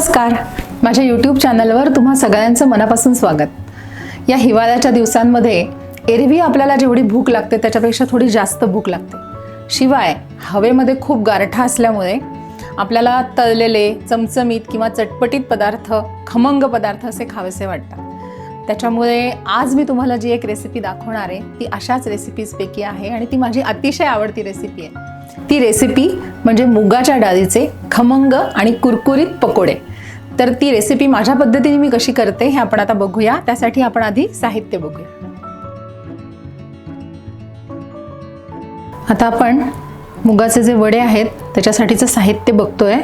नमस्कार. माझ्या यूट्यूब चॅनलवर तुम्हा सगळ्यांचं मनापासून स्वागत. या हिवाळ्याच्या दिवसांमध्ये एरवी आपल्याला जेवढी भूक लागते त्याच्यापेक्षा थोडी जास्त भूक लागते. शिवाय हवेमध्ये खूप गारठा असल्यामुळे आपल्याला तळलेले चमचमीत किंवा चटपटीत पदार्थ खमंग पदार्थ असे खावेसे वाटतात. त्याच्यामुळे आज मी तुम्हाला जी एक रेसिपी दाखवणार आहे ती अशाच रेसिपीजपैकी आहे आणि ती माझी अतिशय आवडती रेसिपी आहे. ती रेसिपी म्हणजे मुगाच्या डाळीचे खमंग आणि कुरकुरीत पकोडे. तर ती रेसिपी माझ्या पद्धतीने मी कशी करते हे आपण आता बघूया. त्यासाठी आपण आधी साहित्य बघूया. आता आपण मुगाचे जे वडे आहेत त्याच्यासाठीचं साहित्य बघतोय.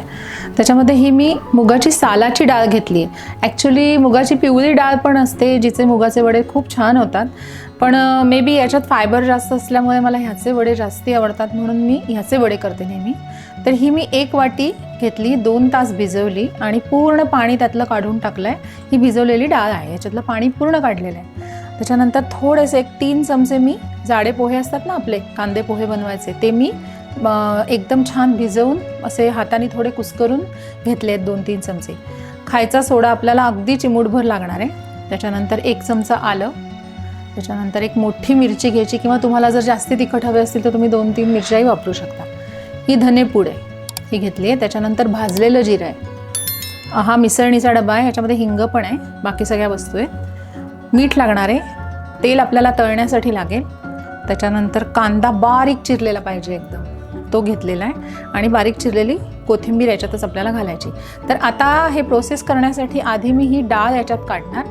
त्याच्यामध्ये ही मी मुगाची सालाची डाळ घेतली. आहे ॲक्च्युली मुगाची पिवळी डाळ पण असते जिचे मुगाचे वडे खूप छान होतात. पण मे बी याच्यात फायबर जास्त असल्यामुळे मला ह्याचे वडे जास्ती आवडतात म्हणून मी ह्याचे वडे करते नेहमी. तर ही मी एक वाटी घेतली दोन तास भिजवली आणि पूर्ण पाणी त्यातलं काढून टाकलं आहे ही भिजवलेली डाळ आहे याच्यातलं पाणी पूर्ण काढलेलं आहे. त्याच्यानंतर थोडेसे एक तीन चमचे मी जाडे पोहे असतात ना आपले कांदे पोहे बनवायचे ते मी एकदम छान भिजवून असे हाताने थोडे कुस्करून घेतले आहेत दोन तीन चमचे. खायचा सोडा आपल्याला अगदी चिमूटभर लागणार आहे. त्याच्यानंतर एक चमचा आलं. त्याच्यानंतर एक मोठी मिरची घ्यायची किंवा तुम्हाला जर जास्ती तिखट हवे असतील तर तुम्ही दोन तीन मिरच्याही वापरू शकता. ही धनेपूड आहे. ही घेतली आहे. त्याच्यानंतर भाजलेलं जिरं आहे. हा मिसळणीचा डबा आहे. याच्यामध्ये हिंग पण आहे. बाकी सगळ्या वस्तू आहे मीठ लागणार आहे. तेल आपल्याला तळण्यासाठी लागेल. त्याच्यानंतर कांदा बारीक चिरलेला पाहिजे एकदम. तो घेतलेला आहे. आणि बारीक चिरलेली कोथिंबीर याच्यातच आपल्याला घालायची. तर आता हे प्रोसेस करण्यासाठी आधी मी ही डाळ याच्यात काढणार.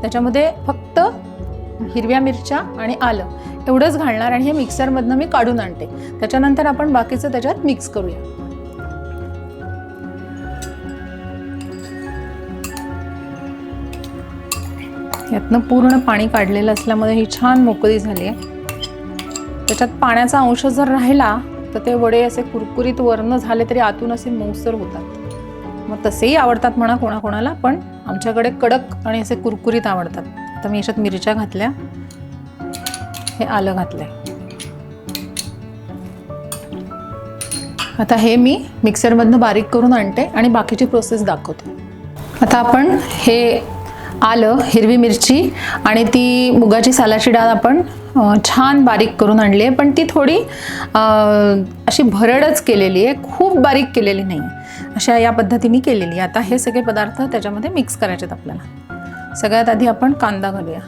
त्याच्यामध्ये फक्त हिरव्या मिरच्या आणि आलं एवढंच घालणार आणि हे मिक्सरमधनं मी काढून आणते. त्याच्यानंतर आपण बाकीचं त्याच्यात मिक्स करूया. यातनं पूर्ण पाणी काढलेलं असल्यामुळे ही छान मोकळी झाली आहे. त्याच्यात पाण्याचा अंश जर राहिला तर ते वडे असे कुरकुरीत वर्ण झाले तरी आतून असे मऊसर होतात. मग तसेही आवडतात म्हणा कोणाकोणाला पण आमच्याकडे कडक आणि असे कुरकुरीत आवडतात. आता मी याच्यात मिरच्या घातल्या. हे आलं घातलं आता हे मी मिक्सरमधनं बारीक करून आणते आणि बाकीची प्रोसेस दाखवते. आता आपण हे आलं हिरवी मिरची आणि ती मुगाची सालाची डाळ आपण छान बारीक करून आणली आहे. पण ती थोडी अशी भरडच केलेली आहे. खूप बारीक केलेली नाही. आहे अशा या पद्धतीने केलेली आहे. आता हे सगळे पदार्थ त्याच्यामध्ये मिक्स करायचे आहेत आपल्याला. सगळ्यात आधी आपण कांदा घालूया.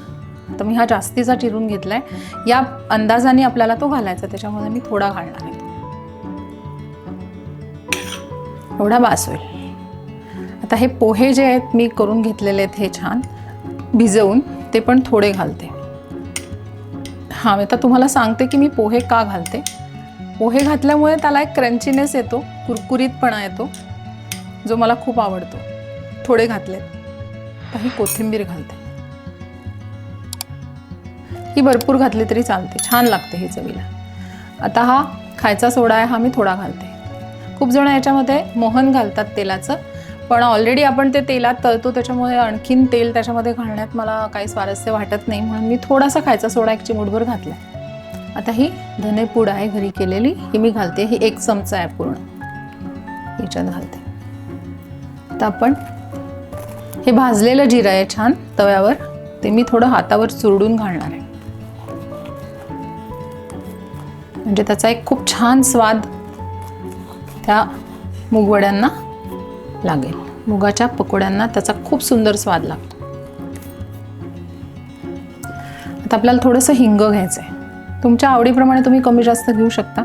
आता मी हा जास्तीचा चिरून घेतला आहे या अंदाजाने आपल्याला तो घालायचा त्याच्यामध्ये मी थोडा घालणार आहे. एवढा बास होईल. आता हे पोहे जे आहेत मी करून घेतलेले आहेत हे छान. भिजवून ते पण थोडे घालते. हां मी आता तुम्हाला सांगते की मी पोहे का घालते. पोहे घातल्यामुळे त्याला एक क्रंचीनेस येतो कुरकुरीतपणा येतो जो मला खूप आवडतो. थोडे घातलेत. काही कोथिंबीर घालते. ही भरपूर घातली तरी चालते. छान लागते ही चवीला. आता हा खायचा सोडा आहे हा मी थोडा घालते. खूप जण याच्यामध्ये मोहन घालतात तेलाचं. पण ऑलरेडी आपण ते तेलात तळतो त्याच्यामुळे आणखीन तेल त्याच्यामध्ये घालण्यात मला काही स्वारस्य वाटत नाही. म्हणून मी थोडासा खायचा सोडा एक चिमूटभर घातला. आता ही धनेपूड आहे घरी केलेली. ही मी घालते. ही एक चमचा आहे पूर्ण. याच्यात घालते. आता आपण हे भाजलेलं जिरं आहे छान तव्यावर. ते मी थोडं हातावर चुरडून घालणार आहे. म्हणजे त्याचा एक खूप छान स्वाद त्या मुगवड्यांना लागेल. मुगाच्या पकोड्यांना त्याचा खूप सुंदर स्वाद लागतो. आता आपल्याला थोडंसं हिंग घ्यायचं आहे तुमच्या आवडीप्रमाणे तुम्ही कमी जास्त घेऊ शकता.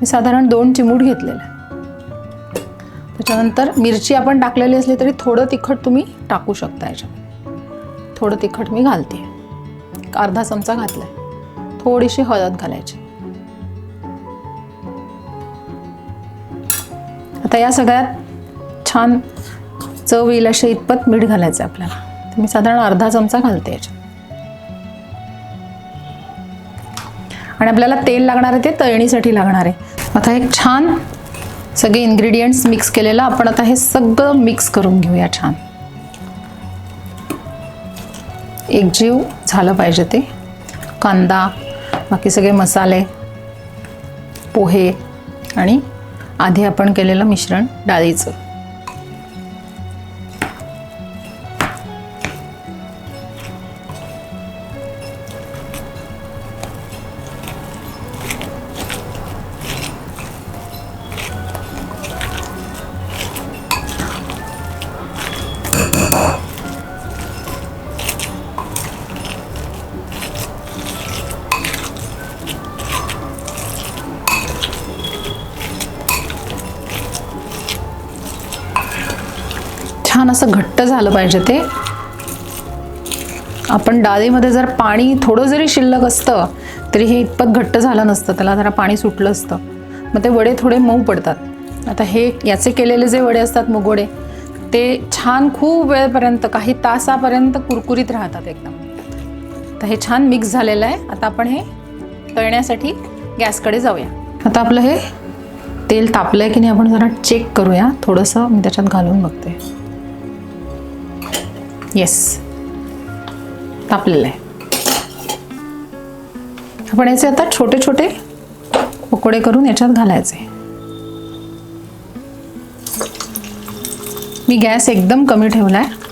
मी साधारण दोन चिमूट घेतलेलं. आहे त्याच्यानंतर मिरची आपण टाकलेली असली तरी थोडं तिखट तुम्ही टाकू शकता याच्यात थोडं तिखट मी घालते. एक अर्धा चमचा घातला आहे थोडीशी हळद घालायची. आता या सगळ्यात छान चव येईल अशा इतपत मीठ घालायचं आहे आपल्याला. तर मी साधारण अर्धा चमचा घालते याच्यात. आणि आपल्याला तेल लागणार आहे ते तळणीसाठी लागणार आहे. आता एक छान सगळे इन्ग्रेडियंट्स मिक्स केलेलं आपण आता हे सगळं मिक्स करून घेऊया छान. एकजीव झालं पाहिजे ते. कांदा बाकी सगळे मसाले पोहे आणि आधी आपण केलेलं मिश्रण डाळीचं. असं घट्ट झालं पाहिजे ते. आपण डाळीमध्ये जर पाणी थोडं जरी शिल्लक असतं तरी हे इतपत घट्ट झालं नसतं त्याला जरा पाणी सुटलं असतं. मग ते वडे थोडे मऊ पडतात. आता हे याचे केलेले जे वडे असतात मुगवडे ते छान खूप वेळपर्यंत काही तासापर्यंत कुरकुरीत राहतात एकदम. तर हे छान मिक्स झालेलं आहे. आता आपण हे तळण्यासाठी गॅसकडे जाऊया. आता आपलं हे तेल तापलं आहे की नाही आपण जरा चेक करूया. थोडंसं मी त्याच्यात घालून बघते. येस तापलेलं आहे. आपण याचे आता छोटे छोटे पकोडे करून याच्यात घालायचे. मी गॅस एकदम कमी ठेवला आहे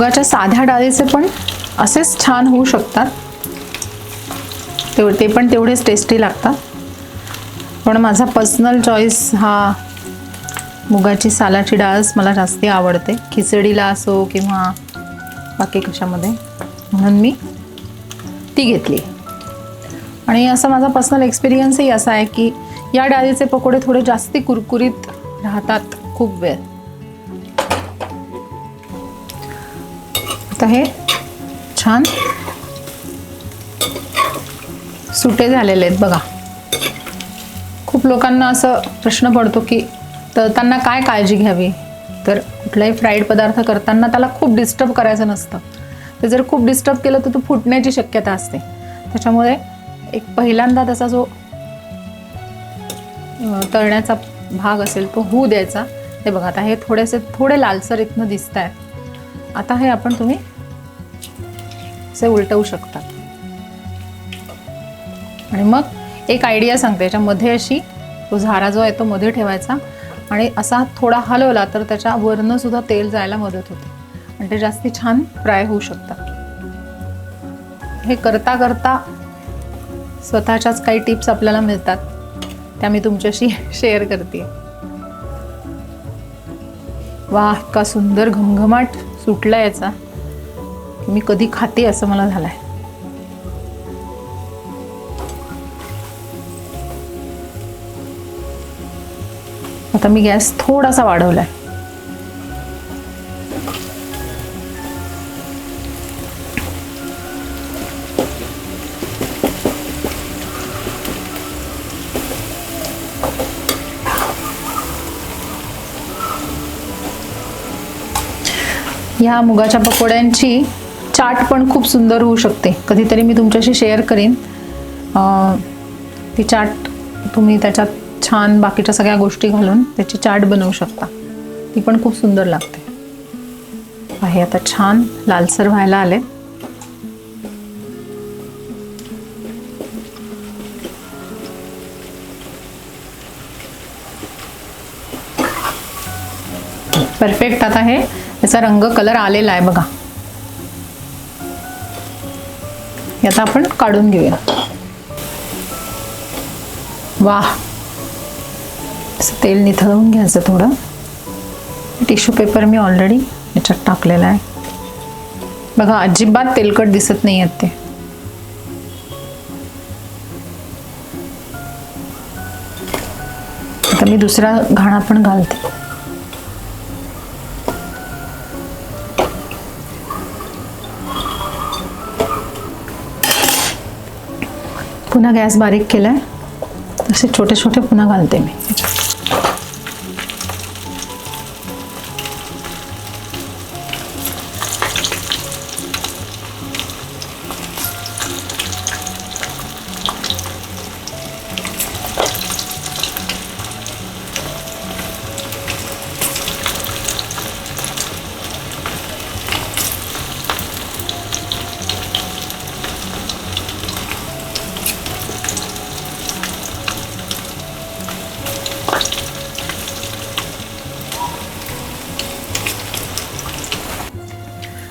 मुगाच्या साध्या डाळीचे पण असेच छान होऊ शकतात. तेव ते पण तेवढेच टेस्टी लागतात. पण माझा पर्सनल चॉईस हा मुगाची सालाची डाळच मला जास्ती आवडते. खिचडीला असो किंवा बाकी कशामध्ये. म्हणून मी ती घेतली. आणि असा माझा पर्सनल एक्सपिरियन्सही असा आहे की या डाळीचे पकोडे थोडे जास्ती कुरकुरीत राहतात खूप वेळ. आता हे छान. सुटे झालेले आहेत बघा. खूप लोकांना असं प्रश्न पडतो की तळताना काय काळजी घ्यावी? तर कुठलाही फ्राईड पदार्थ करताना त्याला खूप डिस्टर्ब करायचं नसतं. ते जर खूप डिस्टर्ब केलं तर तो फुटण्याची शक्यता असते. त्याच्यामुळे एक पहिल्यांदा त्याचा जो तळण्याचा भाग असेल तो होऊ द्यायचा. ते बघा आता हे थोडेसे थोडे लालसर इथनं दिसत आहेत आता हे आपण तुम्ही असे उलटवू शकतात. आणि मग एक आयडिया सांगते याच्यामध्ये अशी तो झारा जो आहे तो मध्ये ठेवायचा आणि असा थोडा हलवला तर त्याच्या वरनं सुद्धा तेल जायला मदत होते. आणि ते जास्ती छान फ्राय होऊ शकतात. हे करता करता स्वतःच्याच काही टिप्स आपल्याला मिळतात. त्या मी तुमच्याशी शेअर करते. वा इतका सुंदर घमघमाट सुटला याचा. मी कधी खाते असं मला झालंय. आता मी गॅस थोडासा वाढवलाय. ह्या मुगाच्या पकोड्यांची चाट पण खूप सुंदर होऊ शकते. कधीतरी मी तुमच्याशी शेअर करीन. ती चाट तुम्ही त्याच्यात छान बाकीच्या सगळ्या गोष्टी घालून त्याची चाट बनवू शकता. ती पण खूप सुंदर लागते. आहे आता छान लालसर व्हायला आले. परफेक्ट आता हे त्याचा रंग कलर आलेला आहे बघा. आता आपण काढून घेऊया. वा असं तेल निथळवून घ्यायचं थोडं. टिश्यू पेपर मी ऑलरेडी याच्यात टाकलेला आहे. बघा अजिबात तेलकट दिसत नाही आहेत ते. आता मी दुसरा घाणा पण घालते. पुन्हा गॅस बारीक केला आहे असे छोटे छोटे पुन्हा घालते मी.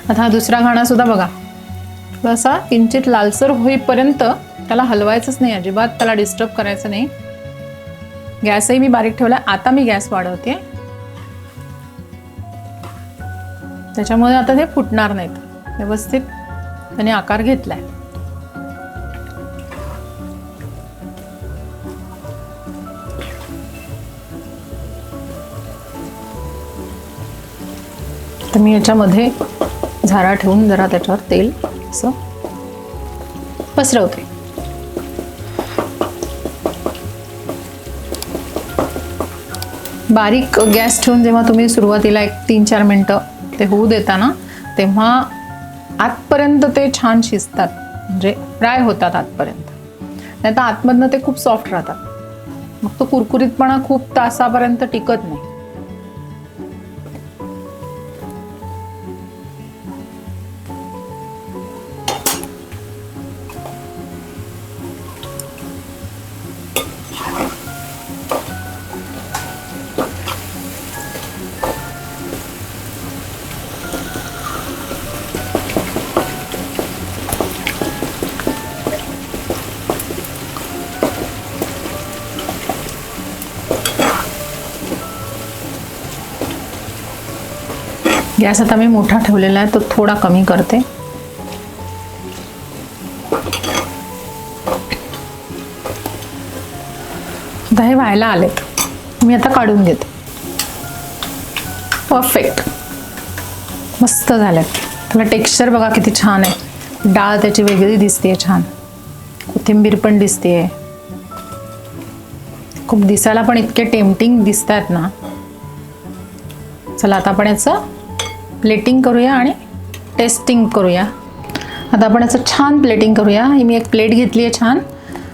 आता हा दुसरा घाणा सुद्धा बघा. थोडासा असा किंचित लालसर होईपर्यंत त्याला हलवायचंच नाही अजिबात त्याला डिस्टर्ब करायचं नाही. गॅसही मी बारीक ठेवला आता मी गॅस वाढवते. त्याच्यामुळे आता ते फुटणार नाहीत. व्यवस्थित त्याने आकार घेतलाय. तर मी याच्यामध्ये झारा ठेवून जरा त्याच्यावर तेल असं पसरवते. बारीक गॅस ठेवून जेव्हा तुम्ही सुरुवातीला एक तीन चार मिनटं ते होऊ देता ना तेव्हा आतपर्यंत ते छान शिजतात. म्हणजे फ्राय होतात आतपर्यंत. नाही तर आतमधनं ते खूप सॉफ्ट राहतात. मग तो कुरकुरीतपणा खूप तासापर्यंत टिकत नाही. गॅस आता मी मोठा ठेवलेला आहे तो थोडा कमी करते. आता हे व्हायला आलेत. मी आता काढून घेते. परफेक्ट मस्त झालेत. त्याला टेक्स्चर बघा किती छान आहे. डाळ त्याची वेगळी दिसते छान. कोथिंबीर पण दिसते खूप दिसायला पण इतके टेम्पटिंग दिसतात ना. चला आता आपण याचं प्लेटिंग करूया आणि टेस्टिंग करूया. आता आपण याचं छान प्लेटिंग करूया. ही मी एक प्लेट घेतली आहे छान.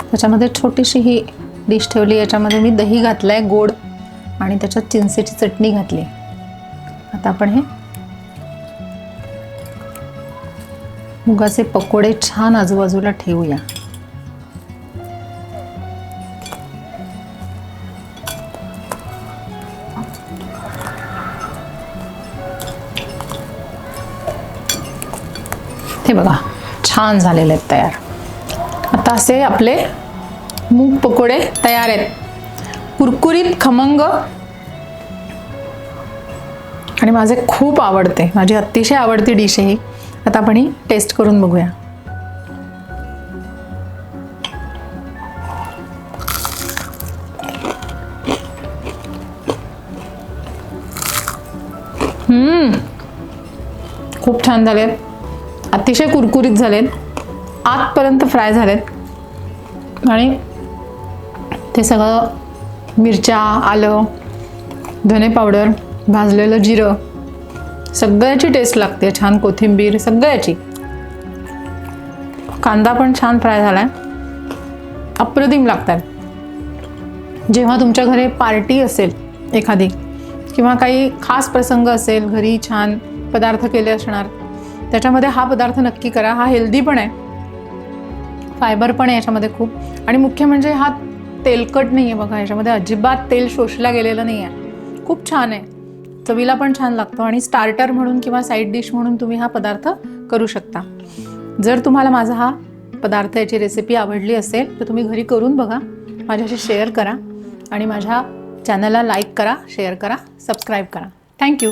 त्याच्यामध्ये छोटीशी ही डिश ठेवली याच्यामध्ये मी दही घातलं आहे गोड आणि त्याच्यात चिंचेची चटणी घातली. आता आपण हे मुगाचे पकोडे छान आजूबाजूला ठेवूया. छान झालेले आहेत तयार. आता असे आपले मूग पकोडे तयार आहेत. कुरकुरीत खमंग. आणि माझे खूप आवडते. माझी अतिशय आवडती डिश आहे ही. आता आपण ही टेस्ट करून बघूया. खूप छान झाले आहेत अतिशय कुरकुरीत झालेत. आतपर्यंत फ्राय झालेत. आणि ते सगळं मिरच्या आलं धने पावडर भाजलेलं जिरं सगळ्याची टेस्ट लागते. छान कोथिंबीर सगळ्याची. कांदा पण छान फ्राय झाला आहे अप्रतिम लागतात. जेव्हा तुमच्या घरी पार्टी असेल एखादी किंवा काही खास प्रसंग असेल घरी छान पदार्थ केले असणार त्याच्यामध्ये हा पदार्थ नक्की करा. हा हेल्दी पण आहे. फायबर पण आहे याच्यामध्ये खूप. आणि मुख्य म्हणजे हा तेलकट नाही आहे बघा याच्यामध्ये अजिबात तेल शोषला गेलेलं नाही आहे खूप छान आहे. चवीला पण छान लागतो. आणि स्टार्टर म्हणून किंवा साईड डिश म्हणून तुम्ही हा पदार्थ करू शकता. जर तुम्हाला माझा हा पदार्थ याची रेसिपी आवडली असेल तर तुम्ही घरी करून बघा. माझ्याशी शेअर करा. आणि माझ्या चॅनलला लाईक करा शेअर करा सबस्क्राईब करा. थँक्यू